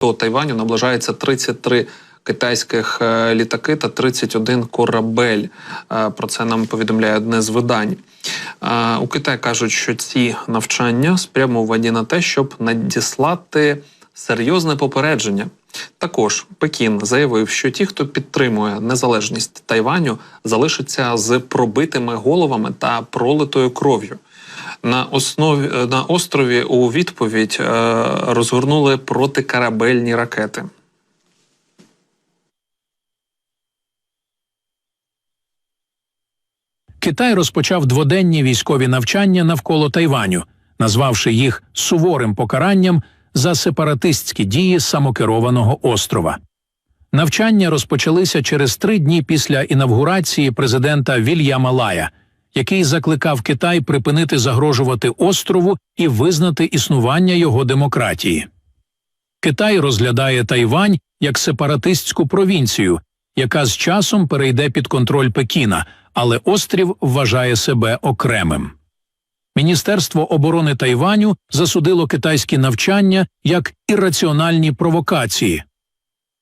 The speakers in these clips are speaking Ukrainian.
до Тайваню наближається 33 китайських е, літаки та 31 корабель. Е, Про це нам повідомляє одне з видань. Е, У Китаї кажуть, що ці навчання спрямовані на те, щоб надіслати серйозне попередження. Також Пекін заявив, що ті, хто підтримує незалежність Тайваню, залишаться з пробитими головами та пролитою кров'ю. На основі на острові у відповідь е, розгорнули протикорабельні ракети. Китай розпочав дводенні військові навчання навколо Тайваню, назвавши їх суворим покаранням за сепаратистські дії самокерованого острова. Навчання розпочалися через три дні після інавгурації президента Вільяма Лая, який закликав Китай припинити загрожувати острову і визнати існування його демократії. Китай розглядає Тайвань як сепаратистську провінцію, яка з часом перейде під контроль Пекіна, але острів вважає себе окремим. Міністерство оборони Тайваню засудило китайські навчання як ірраціональні провокації.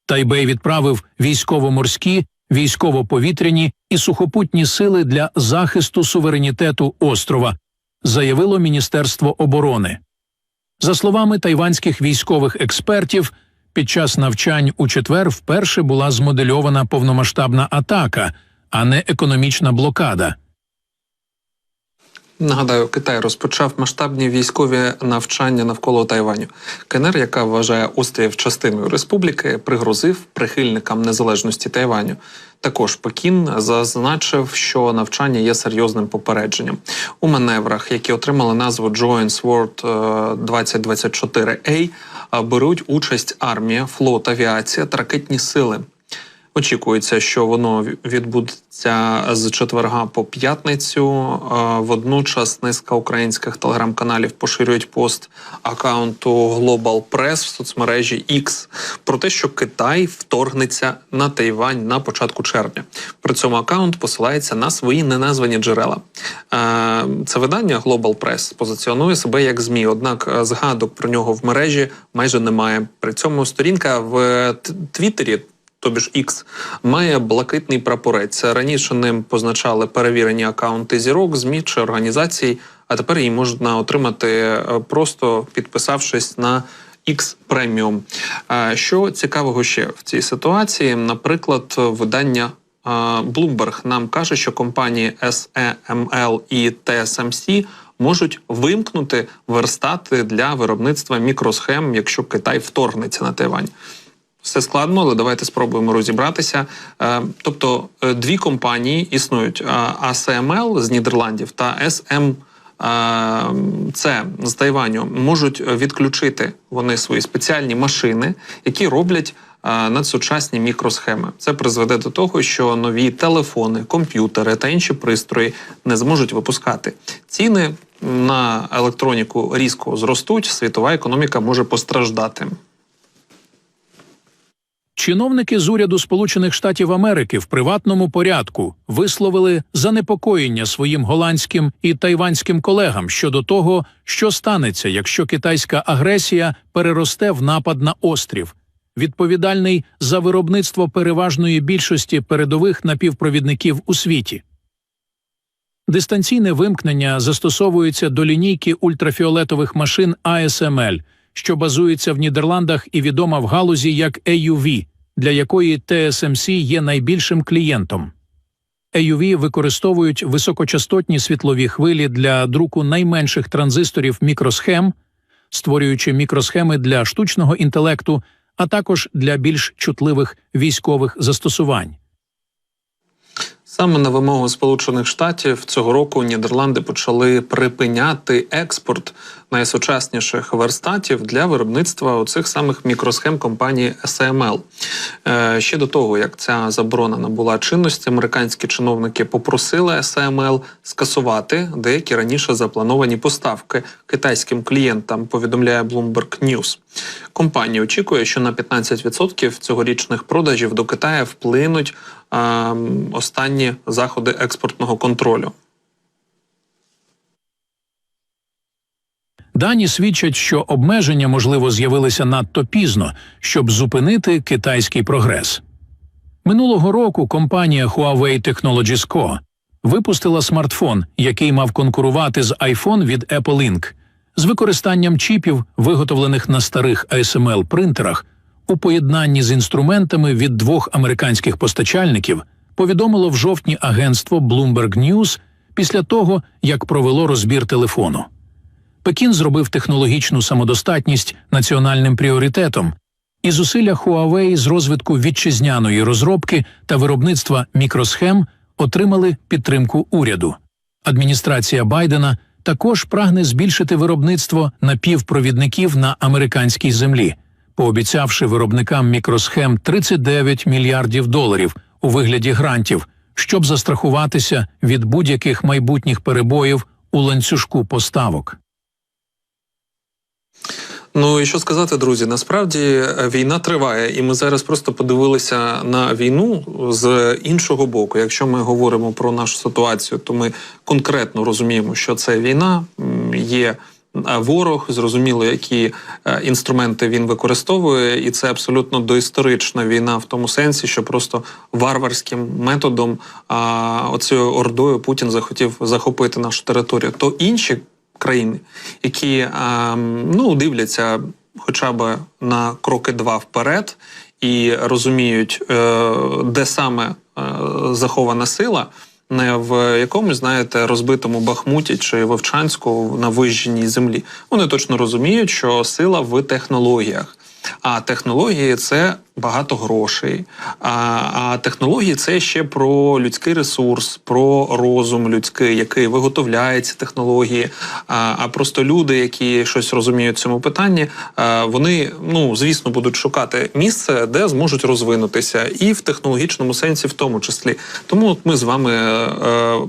Тайбей відправив військово-морські, військово-повітряні і сухопутні сили для захисту суверенітету острова, заявило Міністерство оборони. За словами тайванських військових експертів, під час навчань у четвер вперше була змодельована повномасштабна атака, а не економічна блокада. Нагадаю, Китай розпочав масштабні військові навчання навколо Тайваню. КНР, яка вважає острів частиною республіки, пригрозив прихильникам незалежності Тайваню. Також Пекін зазначив, що навчання є серйозним попередженням у маневрах, які отримали назву Joint Sword е, 2024A, е, беруть участь армія, флот, авіація та ракетні сили. Очікується, що воно відбудеться з четверга по п'ятницю. Е, Водночас низка українських телеграм-каналів поширюють пост акаунту Global Press в соцмережі X про те, що Китай вторгнеться на Тайвань на початку червня. При цьому акаунт посилається на свої неназвані джерела. Е, Це видання Global Press позиціонує себе як змі, однак е, згадок про нього в мережі майже немає. При цьому сторінка в Твіттері тобі ж X, має блакитний прапорець. Раніше ним позначали перевірені акаунти зірок, ЗМІ чи організацій, а тепер її можна отримати е, просто підписавшись на X. Е, Що цікавого ще в цій ситуації? Наприклад, видання е, Bloomberg нам каже, що компанії SEML і TSMC можуть вимкнути верстати для виробництва мікросхем, якщо Китай вторгнеться на Тайвань. Все складно, але давайте спробуємо розібратися. Е, Тобто е, дві компанії існують: е, ASML з Нідерландів та SM. Це з Тайваню можуть відключити вони свої спеціальні машини, які роблять е, надсучасні мікросхеми. Це призведе до того, що нові телефони, комп'ютери та інші пристрої не зможуть випускати. Ціни на електроніку різко зростуть. Світова економіка може постраждати. Чиновники з уряду Сполучених Штатів Америки в приватному порядку висловили занепокоєння своїм голландським і тайванським колегам щодо того, що станеться, якщо китайська агресія переросте в напад на острів, відповідальний за виробництво переважної більшості передових напівпровідників у світі. Дистанційне вимкнення застосовується до лінійки ультрафіолетових машин ASML, що базується в Нідерландах і відома в галузі як EUV, для якої TSMC є найбільшим клієнтом. EUV використовують високочастотні світлові хвилі для друку найменших транзисторів мікросхем, створюючи мікросхеми для штучного інтелекту, а також для більш чутливих військових застосувань. Саме на вимогу Сполучених Штатів цього року Нідерланди почали припиняти експорт найсучасніших верстатів для виробництва оцих самих мікросхем компанії SML. Е, ще до того, як ця заборона набула чинності, американські чиновники попросили SML скасувати деякі раніше заплановані поставки китайським клієнтам. Повідомляє Bloomberg News. Компанія очікує, що на 15% цьогорічних продажів до Китаю вплинуть е, останні заходи експортного контролю. Дані свідчать, що обмеження, можливо, з'явилися надто пізно, щоб зупинити китайський прогрес. Минулого року компанія Huawei Technologies Co. випустила смартфон, який мав конкурувати з iPhone від Apple Inc. з використанням чіпів, виготовлених на старих ASML принтерах, у поєднанні з інструментами від двох американських постачальників, повідомило в жовтні агентство Bloomberg News після того, як провело розбір телефону. Пекін зробив технологічну самодостатність національним пріоритетом, і зусилля Huawei з розвитку вітчизняної розробки та виробництва мікросхем отримали підтримку уряду. Адміністрація Байдена також прагне збільшити виробництво напівпровідників на американській землі, пообіцявши виробникам мікросхем 39 мільярдів доларів у вигляді грантів, щоб застрахуватися від будь-яких майбутніх перебоїв у ланцюжку поставок. Ну і що сказати, друзі? Насправді е, війна триває, і ми зараз просто подивилися на війну з іншого боку. Якщо ми говоримо про нашу ситуацію, то ми конкретно розуміємо, що це війна є. е, Ворог зрозуміло, які е, інструменти він використовує, і це абсолютно доісторична війна в тому сенсі, що просто варварським методом а, оцією ордою Путін захотів захопити нашу територію. То інші країни, які ну дивляться хоча б на кроки два вперед і розуміють, е, де саме е, захована сила. Не в якомусь, знаєте, розбитому Бахмуті чи Вовчанську на вижженій землі. Вони точно розуміють, що сила в технологіях. А технології це багато грошей. А, а технології це ще про людський ресурс, про розум людський, який виготовляє ці технології. А, а просто люди, які щось розуміють в цьому питанні, вони ну звісно будуть шукати місце, де зможуть розвинутися, і в технологічному сенсі, в тому числі. Тому от ми з вами.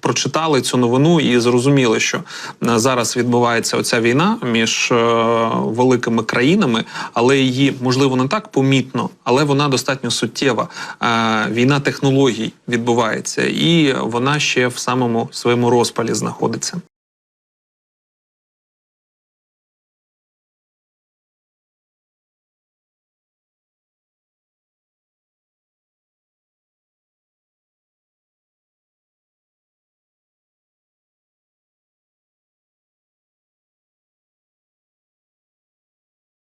Прочитали цю новину і зрозуміли, що е, зараз відбувається оця війна між е, великими країнами, але її можливо не так помітно, але вона достатньо суттєва. Е, війна технологій відбувається, і вона ще в самому своєму розпалі знаходиться.